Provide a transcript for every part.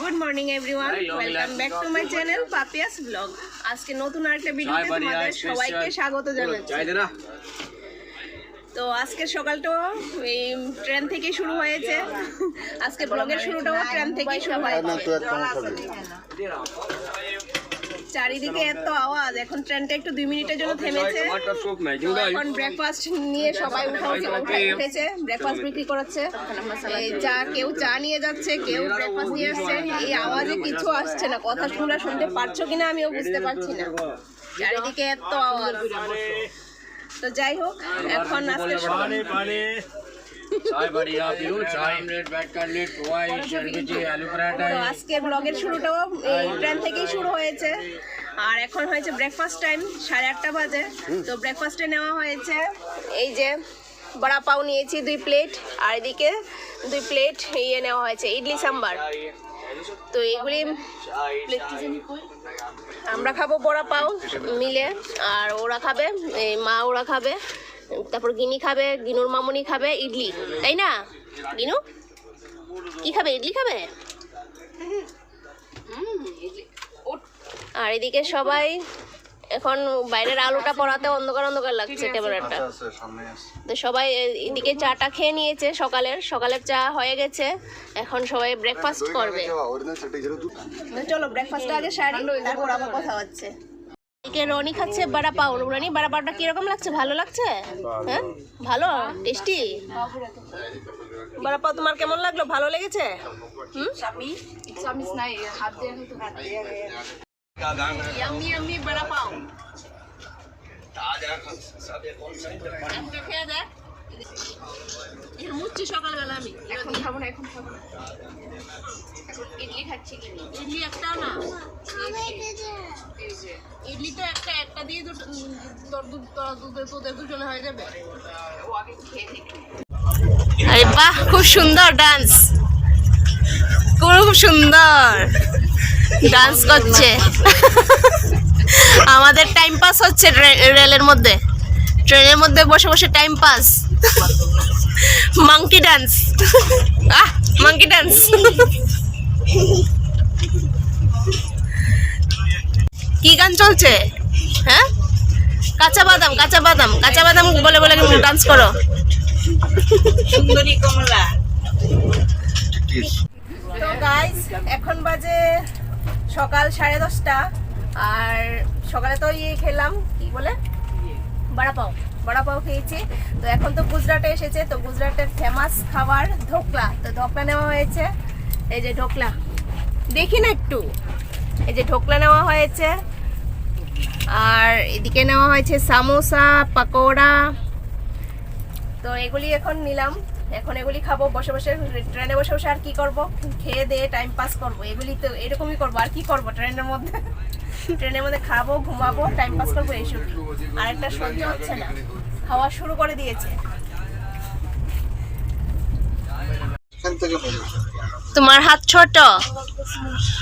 Good morning everyone welcome back to my channel Papiya's blog আজকে নতুন আরেকটা ভিডিওতে তোমাদের সবাইকে স্বাগত জানাচ্ছি। তো আজকের সকালটাও এই ট্রেন থেকে শুরু হয়েছে। আজকে ব্লগের শুরুটাও ট্রেন থেকে শুরু হয়েছে চারিদিকে এত আওয়াজ এখন ট্রেনটা একটু দুই মিনিটের জন্য থেমেছে। এখন ব্রেকফাস্ট নিয়ে সবাই উঠা উঠে- উঠেছে ব্রেকফাস্ট বিক্রি করাচ্ছে এই চা কেউ চা নিয়ে যাচ্ছে কেউ ব্রেকফাস্ট নিয়ে আসছে। এই আওয়াজে কিছু আসছে না কথা তোমরা শুনতে পারছ কিনা আমিও বুঝতে পারছি না। চারিদিকে এত আওয়াজ। তো যাই হোক এখন আজকে আজকে ব্লগের শুরুটাও এই ট্রেন থেকেই শুরু হয়েছে। আর এখন হয়েছে ব্রেকফাস্ট টাইম সাড়ে আটটা বাজে। তো ব্রেকফাস্টে নেওয়া হয়েছে এই যে বড়া পাও নিয়েছি দুই প্লেট আর এদিকে দুই প্লেট ইয়ে নেওয়া হয়েছে ইডলি সাম্বার। তো এগুলি আমরা খাব বড়া পাও মিলে আর ওরা খাবে মা ওরা খাবে। তারপর গিনি খাবে গিনুর মামুনি খাবে ইডলি তাই না? গিনু? কি খাবে ইডলি খাবে? আর এদিকে সবাই এখন বাইরের আলোটা পড়াতে অন্ধকার অন্ধকার লাগছে ক্যামেরাটা তো সবাই এদিকে চাটা খেয়ে নিয়েছে সকালের। সকালের চা হয়ে গেছে। এখন সবাই ব্রেকফাস্ট করবে। চলো ব্রেকফাস্টটা আগে সারি তারপর আবার কথা হচ্ছে। এদিকে রনি খাচ্ছে বাড়া পাও রনি বাড়া পাওটা কীরকম লাগছে? ভালো লাগছে? হ্যাঁ? ভালো? টেস্টি? বাড়া পাও তোমার কেমন লাগল? ভালো লেগেছে? বড়া পাও। সকালবেলা আমি। এখন খাব না এখন খাব না। ইডলি খাচ্ছি ইডলি একটাও না। ইডলি তো একটা একটা দিয়ে তোদের দুজনে হয়ে যাবে। আরে বাহ খুব সুন্দর ডান্স। খুব সুন্দর। ডান্স করছে। আমাদের টাইম পাস হচ্ছে রেলের মধ্যে। ট্রেনের মধ্যে বসে বসে time pass. Monkey dance ah monkey dance কি গান চলছে? হ্যাঁ? কাঁচা বাদাম কাঁচা বাদাম কাঁচা বাদাম বলে বলে ডান্স করো। সুন্দরী কমলা। তো গাইস এখন বাজে সকাল সাড়ে দশটা আর সকালে তো ইয়ে খেলাম কি বলে? বড়া পাও। বড়া পাও খেয়েছি তো এখন তো গুজরাটে এসেছে, তো গুজরাটের ফেমাস খাবার ধোকলা তো ধোকলা নেওয়া হয়েছে। এই যে ঢোকলা। দেখি না একটু। এই যে ঢোকলা নেওয়া হয়েছে। আর এদিকে নেওয়া হয়েছে সামোসা, পাকোড়া। তো এগুলি এখন নিলাম। এখন এগুলি খাব, বসে বসে ট্রেনে বসে বসে আর কি করব? খেয়ে দিয়ে টাইম পাস করব। এগুলি তো এরকমই করব। আর কি করব ট্রেনের মধ্যে? ট্রেনের মধ্যে খাব, ঘুমাবো টাইম পাস করব এইসব আর একটা সহ্য হচ্ছে না। খাওয়া শুরু করে দিয়েছে। তোমার হাত ছোট?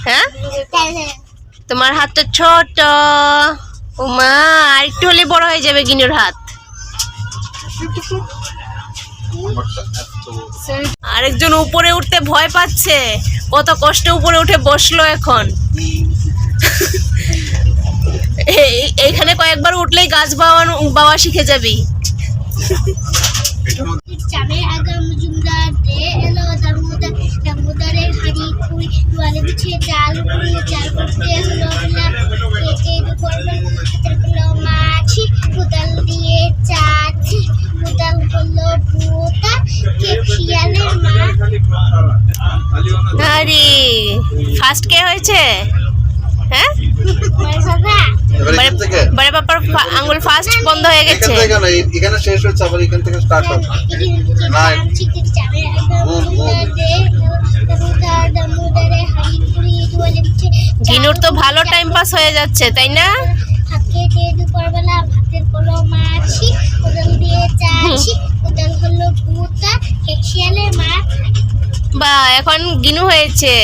হ্যাঁ? তোমার হাতটা ছোট। উমা আর একটু হলে বড় হয়ে যাবে গিনুর হাত। আরেকজন উপরে উঠতে ভয় পাচ্ছে। কত কষ্ট উপরে উঠে বসল এখন। এইখানে কয়েকবার উঠলেই গাছ বাওয়ানো বাওয়া শিখে যাবি। ফার্স্ট কে হয়েছে? হ্যাঁ? বড় বাবার আঙ্গুল ফার্স্ট বন্ধ হয়ে গেছে। এখানে শেষ হচ্ছে আবার এখান থেকে স্টার্ট হবে। না। তো ভালো টাইম পাস হয়ে যাচ্ছে তাই না? দুপুরবেলা ভাতের কলো মাছি কোদাল দিয়ে চাছি কোদাল হলো পুতা কেকশিয়ালের মা বা এখন গিনু হয়েছে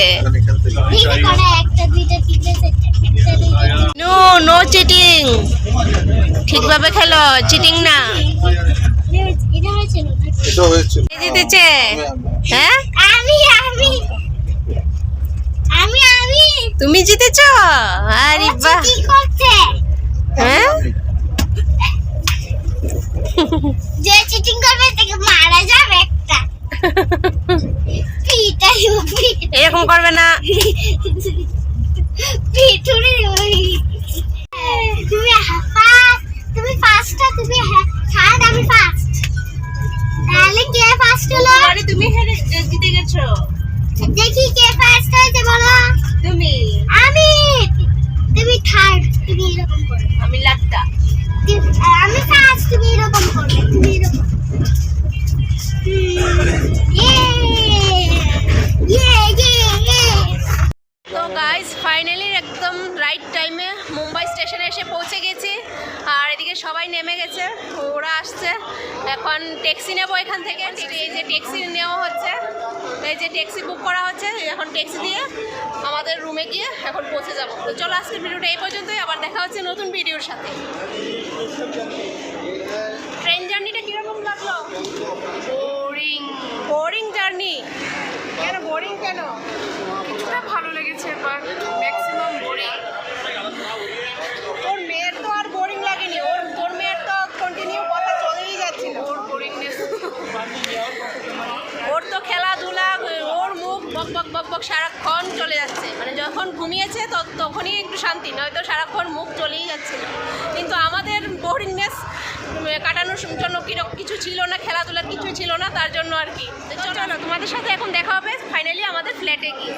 নো নো চিটিং ঠিকভাবে খেলো চিটিং না। হ্যাঁ আমি আমি তুমি জিতেছ? আরে বাহ। কি করছে। হ্যাঁ? যে চিটিং করবে তাকে মারা যাবে একটা। পিটাই এরকম করবে না। show. এখন ট্যাক্সি নেব এখান থেকে। এই যে ট্যাক্সি নেওয়া হচ্ছে। এই যে ট্যাক্সি বুক করা হচ্ছে এখন ট্যাক্সি দিয়ে আমাদের রুমে গিয়ে এখন পৌঁছে যাব। তো চলো আজকের ভিডিওটা এই পর্যন্তই আবার দেখা হচ্ছে নতুন ভিডিওর সাথে। ট্রেন জার্নিটা কীরকম লাগল? বোরিং বোরিং জার্নি কেন বোরিং কেন? কিছুটা ভালো লেগেছে বাট ম্যাক্সিমাম বোরিং ওর মেয়ের তো আর বোরিং লাগেনি ওর তোর মেয়ের তো কন্টিনিউ কথা চলেই যাচ্ছিল ওর বোরিংনেস ওর তো খেলাধুলা ওর মুখ বক বক বক বক সারাক্ষণ চলে যাচ্ছে মানে যখন ঘুমিয়েছে তো তখনই একটু শান্তি, নয়তো সারাক্ষণ মুখ চলেই যাচ্ছিল। কিন্তু আমাদের বোরিংনেস কাটানোর জন্য কিছু ছিল না, খেলাধুলার কিছু ছিল না, তার জন্য আর কি। চলো, তোমাদের সাথে এখন দেখা হবে ফাইনালি আমাদের ফ্ল্যাটে গিয়ে।